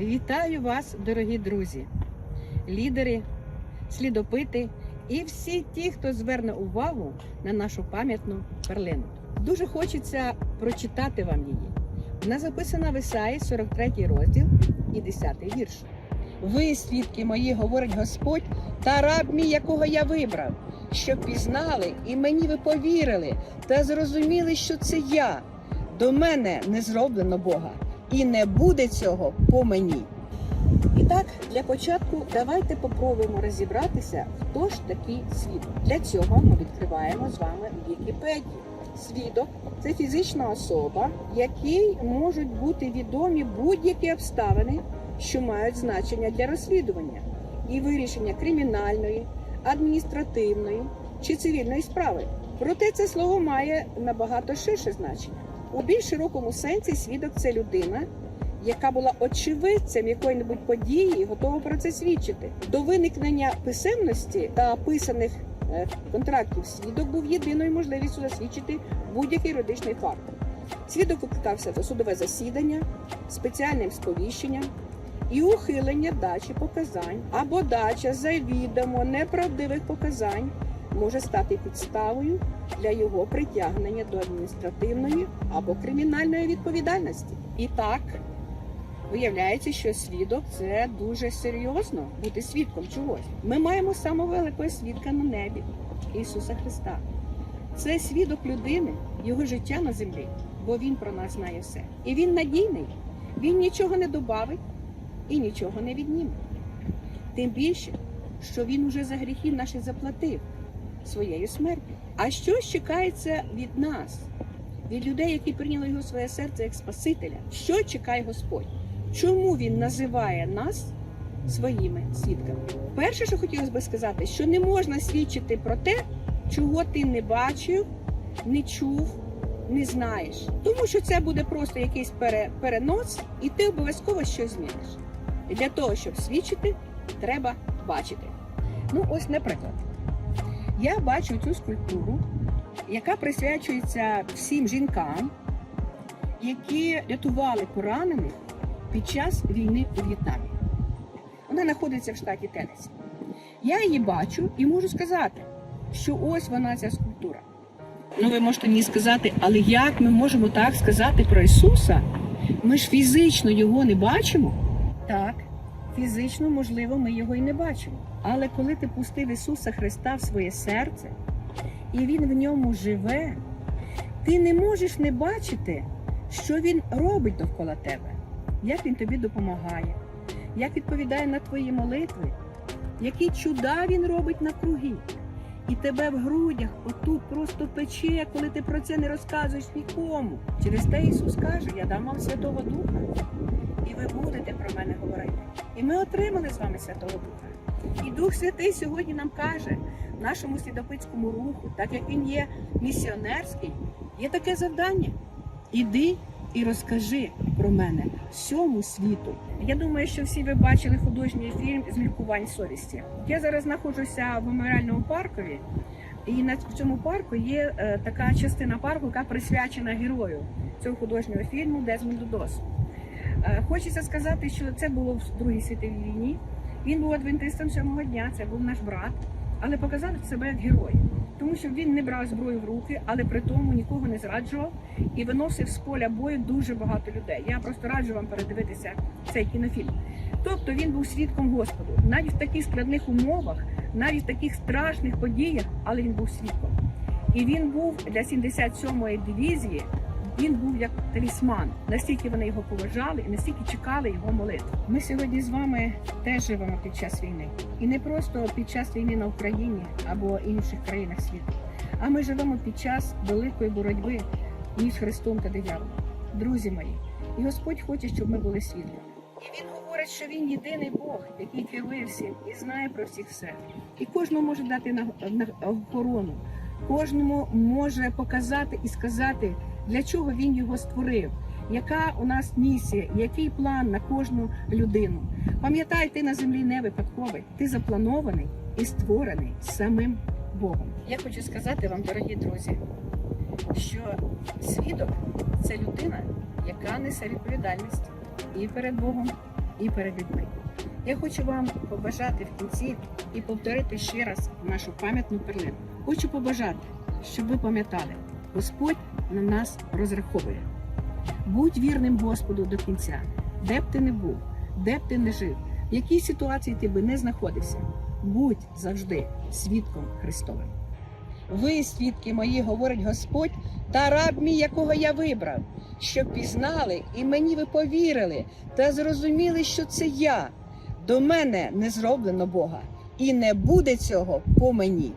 Вітаю вас, дорогі друзі, лідери, слідопити і всі ті, хто зверне увагу на нашу пам'ятну перлину. Дуже хочеться прочитати вам її. Вона записана в Ісаї, 43 розділ і 10 вірш. Ви, свідки мої, говорить Господь, та раб мій, якого я вибрав, щоб пізнали і мені ви повірили та зрозуміли, що це я. До мене не зроблено Бога, і не буде цього по мені. І так, для початку давайте попробуємо розібратися, хто ж такий свідок. Для цього ми відкриваємо з вами Вікіпедію. Свідок це фізична особа, якій можуть бути відомі будь-які обставини, що мають значення для розслідування і вирішення кримінальної, адміністративної чи цивільної справи. Проте це слово має набагато ширше значення. У більш широкому сенсі свідок це людина, яка була очевидцем якої-небудь події і готова про це свідчити. До виникнення писемності та писаних е, контрактів свідок був єдиною можливістю засвідчити будь-який юридичний факт. Свідок викликався до судове засідання, спеціальним сповіщенням і ухилення дачі показань або дача завідомо неправдивих показань може стати підставою для його притягнення до адміністративної або кримінальної відповідальності. І так, виявляється, що свідок це дуже серйозно бути свідком чогось. Ми маємо самого великого свідка на небі Ісуса Христа. Це свідок людини, його життя на землі, бо Він про нас знає все. І він надійний, він нічого не добавить і нічого не відніме. Тим більше, що він уже за гріхи наші заплатив своєю смертю. А що ж чекається від нас, від людей, які прийняли його своє серце як Спасителя? Що чекає Господь? Чому він називає нас своїми свідками? Перше, що хотілося би сказати, що не можна свідчити про те, чого ти не бачив, не чув, не знаєш. Тому що це буде просто якийсь пере- перенос, і ти обов'язково щось зміниш. І для того, щоб свідчити, треба бачити. Ну, ось, наприклад, я бачу цю скульптуру, яка присвячується всім жінкам, які рятували поранених під час війни у В'єтнамі. Вона знаходиться в штаті Теннессі. Я її бачу і можу сказати, що ось вона ця скульптура. Ну, ви можете мені сказати, але як ми можемо так сказати про Ісуса? Ми ж фізично його не бачимо. Фізично, можливо, ми його і не бачимо. Але коли ти пустив Ісуса Христа в своє серце, і Він в ньому живе, ти не можеш не бачити, що Він робить довкола тебе, як Він тобі допомагає, як відповідає на твої молитви, які чуда Він робить навкруги. І тебе в грудях отут просто пече, коли ти про це не розказуєш нікому. Через те Ісус каже: Я дам вам Святого Духа, і ви будете про мене говорити. І ми отримали з вами Святого Духа. І Дух Святий сьогодні нам каже нашому слідопитському руху, так як він є місіонерський, є таке завдання. Іди і розкажи про мене всьому світу. Я думаю, що всі ви бачили художній фільм з лікувань совісті. Я зараз знаходжуся в меморіальному паркові, і на цьому парку є е, така частина парку, яка присвячена герою цього художнього фільму Дезмонду Досу. Е, Хочеться сказати, що це було в Другій світовій війні. Він був адвентистом сьомого дня, це був наш брат, але показав себе як герой, тому що він не брав зброю в руки, але при тому нікого не зраджував і виносив з поля бою дуже багато людей. Я просто раджу вам передивитися цей кінофільм. Тобто він був свідком Господу, навіть в таких складних умовах, навіть в таких страшних подіях, але він був свідком. І він був для 77-ї дивізії. Він був як талісман, настільки вони його поважали і настільки чекали його молитв. Ми сьогодні з вами теж живемо під час війни, і не просто під час війни на Україні або інших країнах світу, а ми живемо під час великої боротьби між Христом та дияволом. Друзі мої, і Господь хоче, щоб ми були світлом. І він говорить, що він єдиний Бог, який керує всім і знає про всіх все. І кожному може дати на охорону, кожному може показати і сказати, для чого він його створив, яка у нас місія, який план на кожну людину. Пам'ятай, ти на землі не випадковий, ти запланований і створений самим Богом. Я хочу сказати вам, дорогі друзі, що свідок це людина, яка несе відповідальність і перед Богом, і перед людьми. Я хочу вам побажати в кінці і повторити ще раз нашу пам'ятну перлину. Хочу побажати, щоб ви пам'ятали, Господь на нас розраховує. Будь вірним Господу до кінця, де б ти не був, де б ти не жив, в якій ситуації ти би не знаходився. Будь завжди свідком Христовим. Ви, свідки мої, говорить Господь, та раб мій, якого я вибрав, щоб пізнали і мені ви повірили та зрозуміли, що це я. До мене не зроблено Бога, і не буде цього по мені.